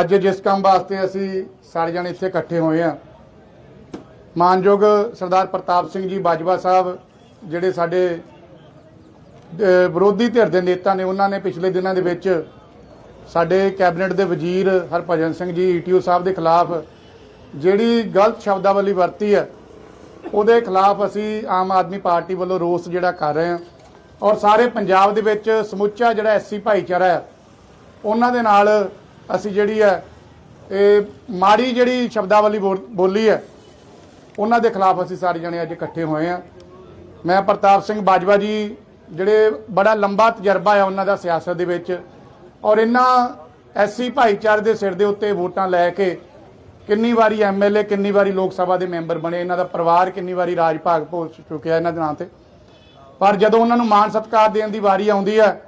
ਅੱਜ ਜਿਸ ਕੰਮ ਵਾਸਤੇ ਅਸੀਂ ਸਾਰੇ ਜਣੇ ਇੱਥੇ ਇਕੱਠੇ ਹੋਏ ਆ ਮਾਨਯੋਗ ਸਰਦਾਰ ਪ੍ਰਤਾਪ ਸਿੰਘ ਜੀ ਬਾਜਵਾ ਸਾਹਿਬ, ਜਿਹੜੇ ਸਾਡੇ ਵਿਰੋਧੀ ਧਿਰ ਦੇ ਨੇਤਾ ਨੇ, ਉਹਨਾਂ ਨੇ ਪਿਛਲੇ ਦਿਨਾਂ ਦੇ ਵਿੱਚ ਸਾਡੇ ਕੈਬਨਿਟ ਦੇ ਵਜ਼ੀਰ ਹਰਭਜਨ ਸਿੰਘ ਜੀ ਈਟੀਓ ਸਾਹਿਬ ਦੇ ਖਿਲਾਫ ਜਿਹੜੀ ਗਲਤ ਸ਼ਬਦਾਵਲੀ ਵਰਤੀ ਹੈ, ਉਹਦੇ ਖਿਲਾਫ ਅਸੀਂ ਆਮ ਆਦਮੀ ਪਾਰਟੀ ਵੱਲੋਂ ਰੋਸ ਜਿਹੜਾ ਕਰ ਰਹੇ ਹਾਂ ਔਰ ਸਾਰੇ ਪੰਜਾਬ ਦੇ ਵਿੱਚ ਸਮੁੱਚਾ ਜਿਹੜਾ ਐਸਸੀ ਭਾਈਚਾਰਾ ਹੈ, ਉਹਨਾਂ ਦੇ ਨਾਲ ਅਸੀਂ ਜਿਹੜੀ ਹੈ, ਇਹ ਮਾੜੀ ਜਿਹੜੀ ਸ਼ਬਦਾਵਲੀ ਬੋਲ- ਬੋਲੀ ਹੈ, ਉਹਨਾਂ ਦੇ ਖਿਲਾਫ ਅਸੀਂ ਸਾਰੇ ਜਣੇ ਅੱਜ ਇਕੱਠੇ ਹੋਏ ਹਾਂ। ਮੈਂ ਪ੍ਰਤਾਪ ਸਿੰਘ ਬਾਜਵਾ ਜੀ, ਜਿਹੜੇ ਬੜਾ ਲੰਬਾ ਤਜਰਬਾ ਹੈ ਉਹਨਾਂ ਦਾ ਸਿਆਸਤ ਦੇ ਵਿੱਚ, ਔਰ ਇਹਨਾਂ ਐਸਸੀ ਭਾਈਚਾਰੇ ਦੇ ਸਿਰ ਦੇ ਉੱਤੇ ਵੋਟਾਂ ਲੈ ਕੇ ਕਿੰਨੀ ਵਾਰੀ ਐਮਐਲਏ ਕਿੰਨੀ ਵਾਰੀ ਲੋਕ ਸਭਾ ਦੇ ਮੈਂਬਰ ਬਣੇ, ਇਹਨਾਂ ਦਾ ਪਰਿਵਾਰ ਕਿੰਨੀ ਵਾਰੀ ਰਾਜ ਭਾਗ ਭੋਗ ਚੁੱਕਿਆ ਇਹਨਾਂ ਦੇ ਨਾਂ ਤੇ। ਪਰ ਜਦੋਂ ਉਹਨਾਂ ਨੂੰ ਮਾਣ ਸਤਿਕਾਰ ਦੇਣ ਦੀ ਵਾਰੀ ਆਉਂਦੀ ਹੈ,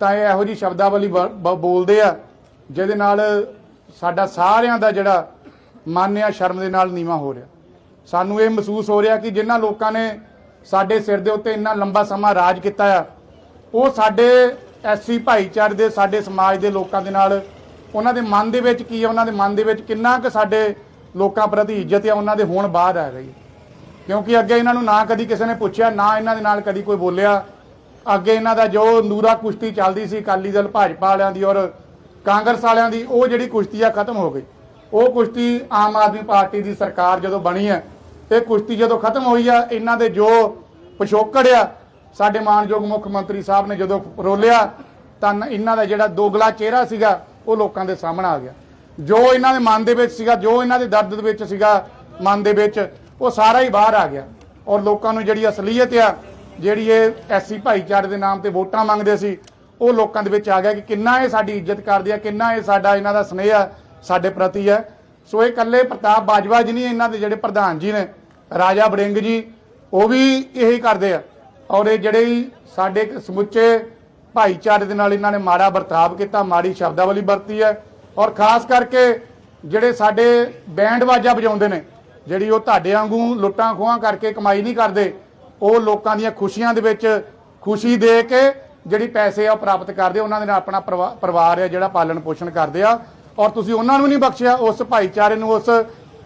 ਤਾਂ ਇਹ ਇਹੋ ਜੀ ਸ਼ਬਦਾਵਲੀ ਬ- ਬੋਲਦੇ ਆ ਜਿਹਦੇ ਨਾਲ ਸਾਡਾ ਸਾਰਿਆਂ ਦਾ ਜਿਹੜਾ ਮਨ ਆ, ਸ਼ਰਮ ਦੇ ਨਾਲ ਨੀਵਾ ਹੋ ਰਿਹਾ। ਸਾਨੂੰ ਇਹ ਮਹਿਸੂਸ ਹੋ ਰਿਹਾ ਕਿ ਜਿਨ੍ਹਾਂ ਲੋਕਾਂ ਨੇ ਸਾਡੇ ਸਿਰ ਦੇ ਉੱਤੇ ਇੰਨਾ ਲੰਬਾ ਸਮਾਂ ਰਾਜ ਕੀਤਾ ਆ, ਉਹ ਸਾਡੇ ਐਸਸੀ ਭਾਈਚਾਰੇ ਦੇ, ਸਾਡੇ ਸਮਾਜ ਦੇ ਲੋਕਾਂ ਦੇ ਨਾਲ, ਉਹਨਾਂ ਦੇ ਮਨ ਦੇ ਵਿੱਚ ਕੀ ਹੈ ਉਹਨਾਂ ਦੇ ਮਨ ਦੇ ਵਿੱਚ ਕਿੰਨਾ ਕੁ ਸਾਡੇ ਲੋਕਾਂ ਪ੍ਰਤੀ ਇੱਜ਼ਤ ਆ, ਉਹਨਾਂ ਦੇ ਹੋਣ ਬਾਅਦ ਆ ਗਈ ਕਿਉਂਕਿ ਅੱਗੇ ਇਹਨਾਂ ਨੂੰ ਨਾ ਕਦੀ ਕਿਸੇ ਨੇ ਪੁੱਛਿਆ, ਨਾ ਇਹਨਾਂ ਦੇ ਨਾਲ ਕਦੀ ਕੋਈ ਬੋਲਿਆ। ਅੱਗੇ ਇਹਨਾਂ ਦਾ ਜੋ ਨੂਰਾ ਕੁਸ਼ਤੀ ਚੱਲਦੀ ਸੀ, ਅਕਾਲੀ ਦਲ, ਭਾਜਪਾ ਵਾਲਿਆਂ ਦੀ ਔਰ ਕਾਂਗਰਸ ਵਾਲਿਆਂ ਦੀ ਉਹ ਜਿਹੜੀ ਕੁਸ਼ਤੀ ਆ ਖਤਮ ਹੋ ਗਈ। ਉਹ ਕੁਸ਼ਤੀ ਆਮ ਆਦਮੀ ਪਾਰਟੀ ਦੀ ਸਰਕਾਰ ਜਦੋਂ ਬਣੀ ਹੈ, ਇਹ ਕੁਸ਼ਤੀ ਜਦੋਂ ਖਤਮ ਹੋਈ ਆ, ਇਹਨਾਂ ਦੇ ਜੋ ਪਿਛੋਕੜ ਆ, ਸਾਡੇ ਮਾਨਯੋਗ ਮੁੱਖ ਮੰਤਰੀ ਸਾਹਿਬ ਨੇ ਜਦੋਂ ਰੋਲਿਆ, ਤਾਂ ਇਹਨਾਂ ਦਾ ਜਿਹੜਾ ਦੋਗਲਾ ਚਿਹਰਾ ਸੀਗਾ, ਉਹ ਲੋਕਾਂ ਦੇ ਸਾਹਮਣੇ ਆ ਗਿਆ। ਜੋ ਇਹਨਾਂ ਦੇ ਮਨ ਦੇ ਵਿੱਚ ਸੀਗਾ, ਜੋ ਇਹਨਾਂ ਦੇ ਦਰਦ ਦੇ ਵਿੱਚ ਸੀਗਾ, ਮਨ ਦੇ ਵਿੱਚ, ਉਹ ਸਾਰਾ ਹੀ ਬਾਹਰ ਆ ਗਿਆ। ਔਰ ਲੋਕਾਂ ਨੂੰ ਜਿਹੜੀ ਅਸਲੀਅਤ ਆ, ਜਿਹੜੀ ਇਹ ਐਸੀ ਭਾਈਚਾਰੇ ਦੇ ਨਾਮ ਤੇ ਵੋਟਾਂ ਮੰਗਦੇ ਸੀ ਉਹ ਲੋਕਾਂ ਦੇ ਵਿੱਚ ਆ ਗਿਆ ਕਿ ਕਿੰਨਾ ਇਹ ਸਾਡੀ ਇੱਜ਼ਤ ਕਰਦੇ ਆ, ਕਿੰਨਾ ਇਹ ਸਾਡਾ ਇਹਨਾਂ ਦਾ ਸਨੇਹ ਸਾਡੇ ਪ੍ਰਤੀ ਹੈ ਸੋ ਇਹ ਇਕੱਲੇ ਪ੍ਰਤਾਪ ਬਾਜਵਾ ਜੀ ਨਹੀਂ, ਇਹਨਾਂ ਦੇ ਜਿਹੜੇ ਪ੍ਰਧਾਨ ਜੀ ਨੇ, ਰਾਜਾ ਬੜਿੰਗ ਜੀ, ਉਹ ਵੀ ਇਹੀ ਕਰਦੇ ਆ। ਔਰ ਇਹ ਜਿਹੜੇ ਸਾਡੇ ਸਮੁੱਚੇ ਭਾਈਚਾਰੇ ਦੇ ਨਾਲ ਇਹਨਾਂ ਨੇ ਮਾੜਾ ਵਰਤਾਵ ਕੀਤਾ, ਮਾੜੀ ਸ਼ਬਦਾਵਲੀ ਵਰਤੀ ਹੈ ਔਰ ਖਾਸ ਕਰਕੇ ਜਿਹੜੇ ਸਾਡੇ ਬੈਂਡ ਬਾਜਾ ਵਜਾਉਂਦੇ ਨੇ, ਜਿਹੜੀ ਉਹ ਤੁਹਾਡੇ ਵਾਂਗੂ ਲੁੱਟਾਂ ਖੋਹਾਂ ਕਰਕੇ ਕਮਾਈ ਨਹੀਂ ਕਰਦੇ, ਉਹ ਲੋਕਾਂ ਦੀਆਂ ਖੁਸ਼ੀਆਂ ਦੇ ਵਿੱਚ ਖੁਸ਼ੀ ਦੇ ਕੇ ਜਿਹੜੀ ਪੈਸੇ ਆ ਉਹ ਪ੍ਰਾਪਤ ਕਰਦੇ ਉਹਨਾਂ ਦੇ ਨਾਲ ਆਪਣਾ ਪਰਿਵਾ- ਪਰਿਵਾਰ ਆ ਜਿਹੜਾ ਪਾਲਣ ਪੋਸ਼ਣ ਕਰਦੇ ਆ। ਔਰ ਤੁਸੀਂ ਉਹਨਾਂ ਨੂੰ ਨਹੀਂ ਬਖਸ਼ਿਆ, ਉਸ ਭਾਈਚਾਰੇ ਨੂੰ ਉਸ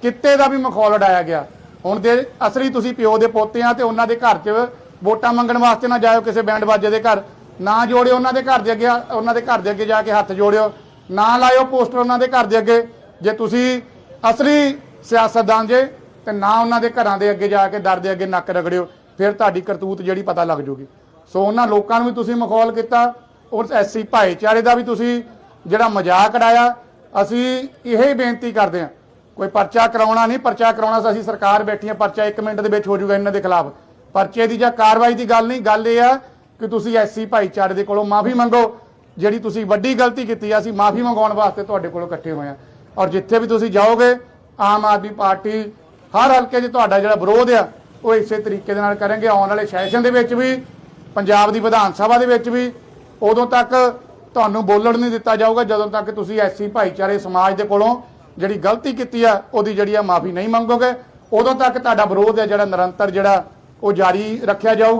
ਕਿੱਤੇ ਦਾ ਵੀ ਮਖੌਲ ਉਡਾਇਆ ਗਿਆ। ਹੁਣ ਦੇ ਅਸਲੀ ਤੁਸੀਂ ਪਿਓ ਦੇ ਪੋਤੇ ਆ ਤੇ ਉਹਨਾਂ ਦੇ ਘਰ 'ਚ ਵੋਟਾਂ ਮੰਗਣ ਵਾਸਤੇ ਨਾ ਜਾਇਓ ਕਿਸੇ ਬੈਂਡ ਬਾਜੇ ਦੇ ਘਰ। ਨਾ ਜੋੜਿਓ ਉਹਨਾਂ ਦੇ ਘਰ ਦੇ ਅੱਗੇ, ਉਹਨਾਂ ਦੇ ਘਰ ਦੇ ਅੱਗੇ ਜਾ ਕੇ ਹੱਥ ਜੋੜਿਓ। ਨਾ ਲਾਇਓ ਪੋਸਟਰ ਉਹਨਾਂ ਦੇ ਘਰ ਦੇ ਅੱਗੇ। ਜੇ ਤੁਸੀਂ ਅਸਲੀ ਸਿਆਸਤਦਾਨ ਜੇ, ਤੇ ਨਾ ਉਹਨਾਂ ਦੇ ਘਰਾਂ ਦੇ ਅੱਗੇ ਜਾ ਕੇ ਦਰ ਦੇ ਅੱਗੇ ਨੱਕ ਰਗੜਿਓ। ਫਿਰ ਤੁਹਾਡੀ ਕਰਤੂਤ ਜਿਹੜੀ ਪਤਾ ਲੱਗ ਜੂਗੀ। ਸੋ ਉਹਨਾਂ ਲੋਕਾਂ ਨੂੰ ਵੀ ਤੁਸੀਂ ਮਖੌਲ ਕੀਤਾ ਔਰ ਐਸੀ ਭਾਈਚਾਰੇ ਦਾ ਵੀ ਤੁਸੀਂ ਜਿਹੜਾ ਮਜ਼ਾਕ ਉਡਾਇਆ, ਅਸੀਂ ਇਹ ਹੀ ਬੇਨਤੀ ਕਰਦੇ ਹਾਂ, ਕੋਈ ਪਰਚਾ ਕਰਾਉਣਾ ਨਹੀਂ, ਪਰਚਾ ਕਰਾਉਣਾ ਸੀ ਅਸੀਂ ਸਰਕਾਰ ਬੈਠੀ ਬੈਠੀਆਂ ਪਰਚਾ 1 ਮਿੰਟ ਦੇ ਵਿੱਚ ਹੋ ਜਾਊਗਾ ਇਹਨਾਂ ਦੇ ਖਿਲਾਫ। ਪਰਚੇ ਦੀ ਜਾਂ ਕਾਰਵਾਈ ਦੀ ਗੱਲ ਨਹੀਂ, ਗੱਲ ਇਹ ਆ ਕਿ ਤੁਸੀਂ ਐਸੀ ਭਾਈਚਾਰੇ ਦੇ ਕੋਲੋਂ ਮਾਫੀ ਮੰਗੋ, ਜਿਹੜੀ ਤੁਸੀਂ ਵੱਡੀ ਗਲਤੀ ਕੀਤੀ ਆ, ਅਸੀਂ ਮਾਫੀ ਮੰਗਾਉਣ ਵਾਸਤੇ ਤੁਹਾਡੇ ਕੋਲੋਂ ਇਕੱਠੇ ਹੋਏ ਆ ਔਰ ਜਿੱਥੇ ਵੀ ਤੁਸੀਂ ਜਾਓਗੇ, ਆਮ ਆਦਮੀ ਪਾਰਟੀ ਹਰ ਹਲਕੇ 'ਚ ਤੁਹਾਡਾ ਜਿਹੜਾ ਵਿਰੋਧ ਆ, ਉਹ ਇਸੇ ਤਰੀਕੇ ਦੇ ਨਾਲ ਕਰਾਂਗੇ ਆਉਣ ਵਾਲੇ ਸੈਸ਼ਨ ਦੇ ਵਿੱਚ ਵੀ ਪੰਜਾਬ ਦੀ ਵਿਧਾਨ ਸਭਾ ਦੇ ਵਿੱਚ ਵੀ ਉਦੋਂ ਤੱਕ ਤੁਹਾਨੂੰ ਬੋਲਣ ਨਹੀਂ ਦਿੱਤਾ ਜਾਊਗਾ, ਜਦੋਂ ਤੱਕ ਤੁਸੀਂ ਐਸੀ ਭਾਈਚਾਰੇ ਸਮਾਜ ਦੇ ਕੋਲੋਂ ਜਿਹੜੀ ਗਲਤੀ ਕੀਤੀ ਆ, ਉਹਦੀ ਜਿਹੜੀ ਆ ਮਾਫੀ ਨਹੀਂ ਮੰਗੋਗੇ, ਉਦੋਂ ਤੱਕ ਤੁਹਾਡਾ ਵਿਰੋਧ ਹੈ ਜਿਹੜਾ, ਨਿਰੰਤਰ ਜਿਹੜਾ ਉਹ ਜਾਰੀ ਰੱਖਿਆ ਜਾਊਗਾ